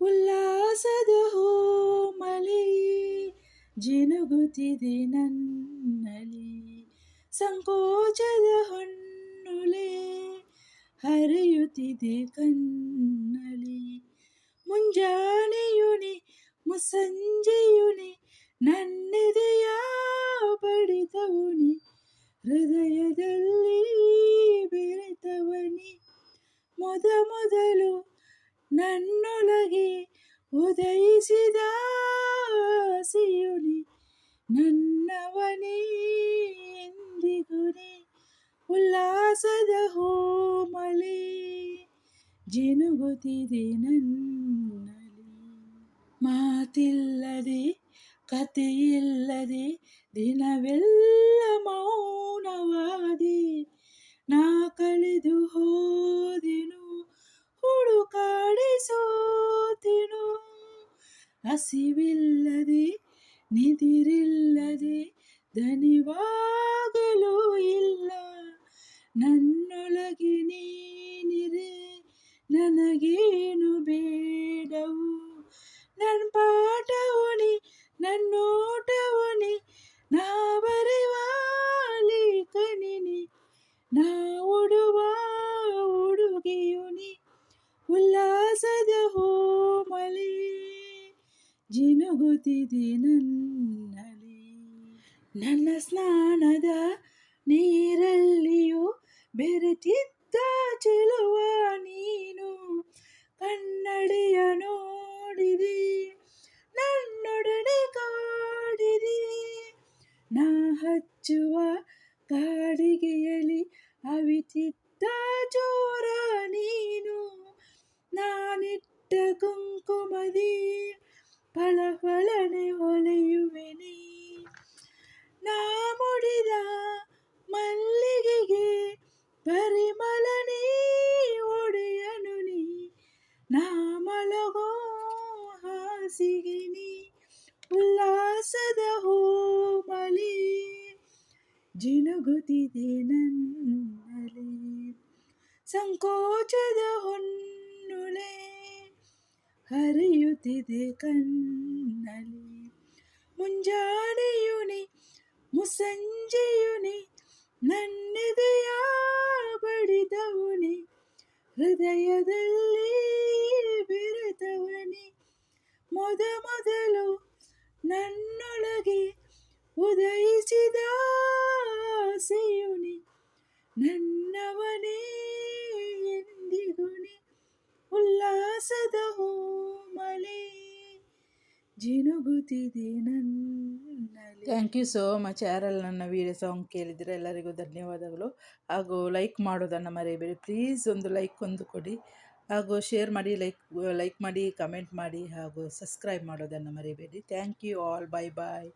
ಉಲ್ಲಾಸದ ಮಳೆ ಜಿನುಗುತ್ತಿದೆ ನನ್ನಲಿ ಸಂಕೋಚದ ಹೊನ್ನುಲೆ ಹರಿಯುತ್ತಿದೆ ಕನ್ನಲಿ ಮುಂಜಾನೆಯುನಿ ಮುಸಂಜೆಯುನಿ ನನ್ನೆದೆಯ ಬಡಿತವುನಿ ಹೃದಯದಲ್ಲಿ ಬೆರೆತವನಿ ಮೊದ ಮೊದಲು ನನ್ನೊಳಗೆ ಉದಯಿಸಿದ ಸಿಯುನಿ ನನ್ನವನೇ ಎಂದಿಗುನಿ ಉಲ್ಲಾಸದ ಹೋಮಳೆ ಜಿನುಗುತ್ತಿದೆ ನನ್ನಲ್ಲಿ. ಮಾತಿಲ್ಲದೆ, ಕಥೆಯಿಲ್ಲದೆ, ದಿನವೆಲ್ಲ ಮೌನವಾದಿ, ನಾ ಕಳೆದು ಹೋದೆನು ಹಸಿವಿಲ್ಲದೆ ನಿದಿರಿಲ್ಲದೆ ದನಿವಾಗಲೂ ಇಲ್ಲ. ಜಿನುಗುತ್ತಿದೆ ನನ್ನಲ್ಲಿ. ನನ್ನ ಸ್ನಾನದ ನೀರಲ್ಲಿಯೂ ಬೆರೆತಿದ್ದ ಚೆಲುವ ನೀನು ಕನ್ನಡಿಯ ನೋಡಿದೆ, ನನ್ನೊಡನೆ ಕಾಡಿದೆ. ನಾ ಹಚ್ಚುವ ಕಾಡಿಗೆಯಲ್ಲಿ ಅವಿತಿದ್ದ ಚೋರ ನೀನು, ನಾನಿಟ್ಟ ಕುಂಕುಮದಿ. ಫಲಫಲನೆ ಹೊಳೆಯುವೆನೆ ನಾ ಮುಡಿದ ಮಲ್ಲಿಗೆಗೆ ಪರಿಮಳ ನೀ ಒಡೆಯನು ನೀ ನಾ ಮಲಗೋ ಹಾಸಿಗೆ ನೀ ಉಲ್ಲಾಸದ ಮಳೆ ಜಿನುಗುತ್ತಿದೆ ನನ್ನಲ್ಲಿ ಸಂಕೋಚದ ಹೊನ್ನುಳೆ ಹರಿಯುತ್ತಿದೆ ಕಣ್ಣಲ್ಲಿ. ಮುಂಜಾನೆಯುನಿ, ಮುಸಂಜೆಯುನಿ ನನ್ನೆದೆಯ ಬಡಿದವನಿ ಹೃದಯದಲ್ಲಿ ಬೆರೆತವನಿ. ಮೊದ ಮೊದಲು ನನ್ನೊಳಗೆ ಉದಯಿಸಿದ ಸೆಯುನಿ ನನ್ನವನೇ ಎಂದಿಗುನಿ ಉಲ್ಲಾಸದ ಜಿನುಗುತ್ತಿದೆ ನನ್ನಲ್ಲಿ. ಥ್ಯಾಂಕ್ ಯು ಸೋ ಮಚ್ ಯಾರೆಲ್ಲ ನನ್ನ ವೀಡಿಯೋ ಸಾಂಗ್ ಕೇಳಿದರೆ. ಎಲ್ಲರಿಗೂ ಧನ್ಯವಾದಗಳು. ಹಾಗೂ ಲೈಕ್ ಮಾಡೋದನ್ನು ಮರೆಯಬೇಡಿ ಪ್ಲೀಸ್ ಒಂದು ಲೈಕ್ ಒಂದು ಕೊಡಿ. ಹಾಗೂ ಶೇರ್ ಮಾಡಿ ಲೈಕ್ ಲೈಕ್ ಮಾಡಿ ಕಮೆಂಟ್ ಮಾಡಿ ಹಾಗೂ ಸಬ್ಸ್ಕ್ರೈಬ್ ಮಾಡೋದನ್ನು ಮರೆಯಬೇಡಿ thank you all bye bye